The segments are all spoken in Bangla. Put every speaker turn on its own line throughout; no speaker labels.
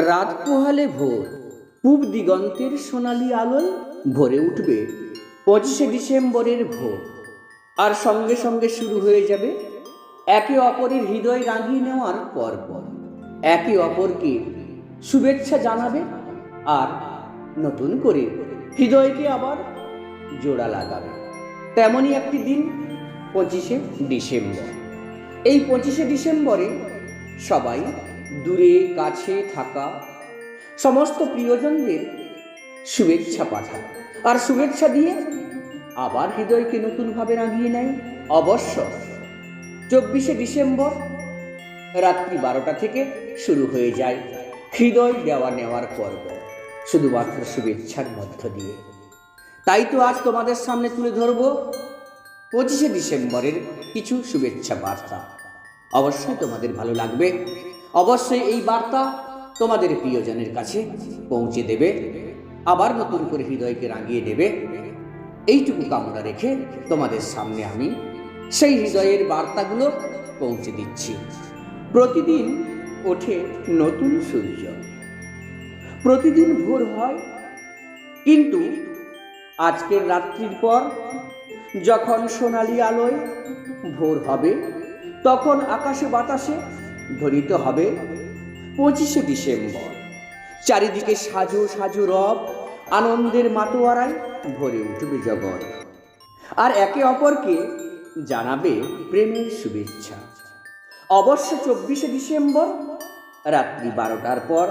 রাত পোহালে ভোর, পূব দিগন্তের সোনালি আলোয় ভরে উঠবে পঁচিশে ডিসেম্বরের ভোর। আর সঙ্গে সঙ্গে শুরু হয়ে যাবে একে অপরের হৃদয় রাঙিয়ে নেওয়ার পর্ব। একে অপরকে শুভেচ্ছা জানাবে আর নতুন করে হৃদয়কে আবার জোড়া লাগাবে। তেমনই একটি দিন পঁচিশে ডিসেম্বর। এই পঁচিশে ডিসেম্বরে সবাই দূরে কাছে থাকা সমস্ত প্রিয়জনদের শুভেচ্ছা পাঠায় আর শুভেচ্ছা দিয়ে আবার হৃদয়কে নতুনভাবে রাঙিয়ে নেয় অবশ্য চব্বিশে ডিসেম্বর রাত্রি বারোটা থেকে শুরু হয়ে যায় হৃদয় দেওয়া নেওয়ার পর্ব, শুধুমাত্র শুভেচ্ছার মধ্য দিয়ে। তাই তো আজ তোমাদের সামনে তুলে ধরব পঁচিশে ডিসেম্বরের কিছু শুভেচ্ছা বার্তা। অবশ্যই তোমাদের ভালো লাগবে। অবশ্যই এই বার্তা তোমাদের প্রিয়জনের কাছে পৌঁছে দেবে, আবার নতুন করে হৃদয়কে রাঙিয়ে দেবে। এইটুকু কামনা রেখে তোমাদের সামনে আমি সেই হৃদয়ের বার্তাগুলো পৌঁছে দিচ্ছি। প্রতিদিন ওঠে নতুন সূর্য। প্রতিদিন ভোর হয়, কিন্তু আজকের রাত্রির পর যখন সোনালি আলোয় ভোর হবে, তখন আকাশে বাতাসে ধ্বনিত হবে পঁচিশে ডিসেম্বর। চারিদিকে সাজু সাজু রব, আনন্দের মাতোয়ারায় ভরে উঠবে জগৎ। আর একে অপরকে জানাবে প্রেমের শুভেচ্ছা। অবশ্য চব্বিশে ডিসেম্বর, রাত্রি বারোটার পর,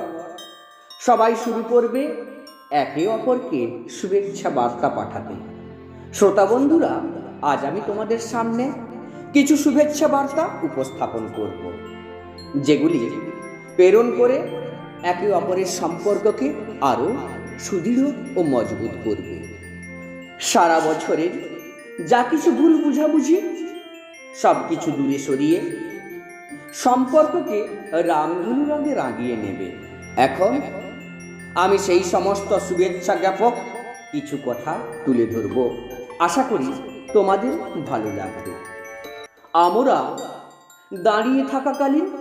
সবাই শুরু করবে একে অপরকে শুভেচ্ছা বার্তা পাঠাতে। শ্রোতা বন্ধুরা, আজ আমি তোমাদের সামনে কিছু শুভেচ্ছা বার্তা উপস্থাপন করব। যেগুলি প্রেরণ করে একে অপরের সম্পর্ককে আরও সুদৃঢ় ও মজবুত করবে। সারা বছরের যা কিছু ভুল বুঝাবুঝি, সব কিছু দূরে সরিয়ে সম্পর্ককে রামধনু রঙে রাগিয়ে নেবে। এখন আমি সেই সমস্ত শুভেচ্ছা জ্ঞাপক কিছু কথা তুলে ধরব। আশা করি তোমাদের ভালো লাগবে। আমরা দাঁড়িয়ে থাকাকালীন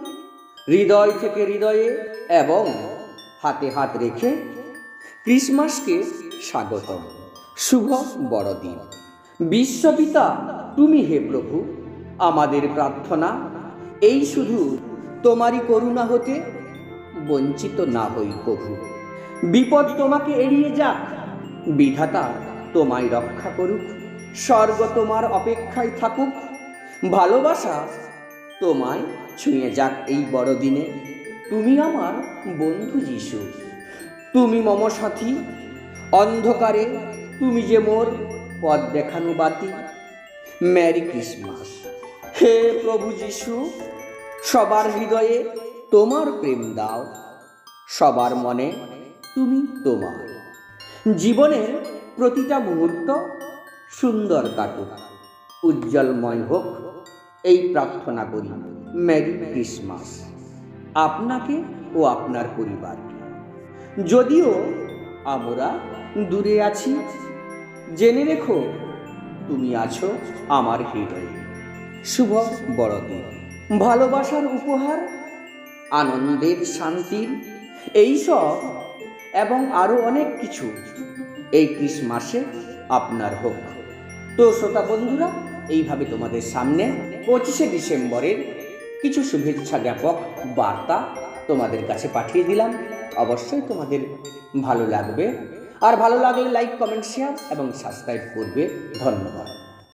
হৃদয় থেকে হৃদয়ে এবং হাতে হাত রেখে ক্রিসমাসকে স্বাগতম। শুভ বড়দিন। বিশ্বপিতা, তুমি হে প্রভু, আমাদের প্রার্থনা, এই শুধু তোমারই করুণা হতে বঞ্চিত না হই প্রভু। বিপদ তোমাকে এড়িয়ে যাক, বিধাতা তোমায় রক্ষা করুক, স্বর্গ তোমার অপেক্ষায় থাকুক, ভালোবাসা তোমায় ছুঁয়ে যাক এই বড়দিনে তুমি আমার বন্ধু যিশু। তুমি মম সাথী। অন্ধকারে তুমি যে মোর পথ দেখানো বাতি। Merry Christmas. হে প্রভু যিশু, সবার হৃদয়ে তোমার প্রেম দাও। সবার মনে তুমি তোমার। জীবনের প্রতিটা মুহূর্ত সুন্দর কাটুক, উজ্জ্বলময় হোক, এই প্রার্থনা করি। মেরি ক্রিসমাস আপনাকে ও আপনার পরিবারকে। যদিও আমরা দূরে আছি, জেনে রেখো তুমি আছো আমার হৃদয়ে। শুভ বড়দিন। ভালোবাসার উপহার, আনন্দের শান্তির এইসব এবং আরও অনেক কিছু এই ক্রিসমাসে আপনার হোক। তো শ্রোতা বন্ধুরা, এইভাবে তোমাদের সামনে পঁচিশে ডিসেম্বরের কিছু শুভেচ্ছা জ্ঞাপক বার্তা তোমাদের কাছে পাঠিয়ে দিলাম। অবশ্যই তোমাদের ভালো লাগবে। আর ভালো লাগলে লাইক কমেন্ট শেয়ার এবং সাবস্ক্রাইব করবে। ধন্যবাদ।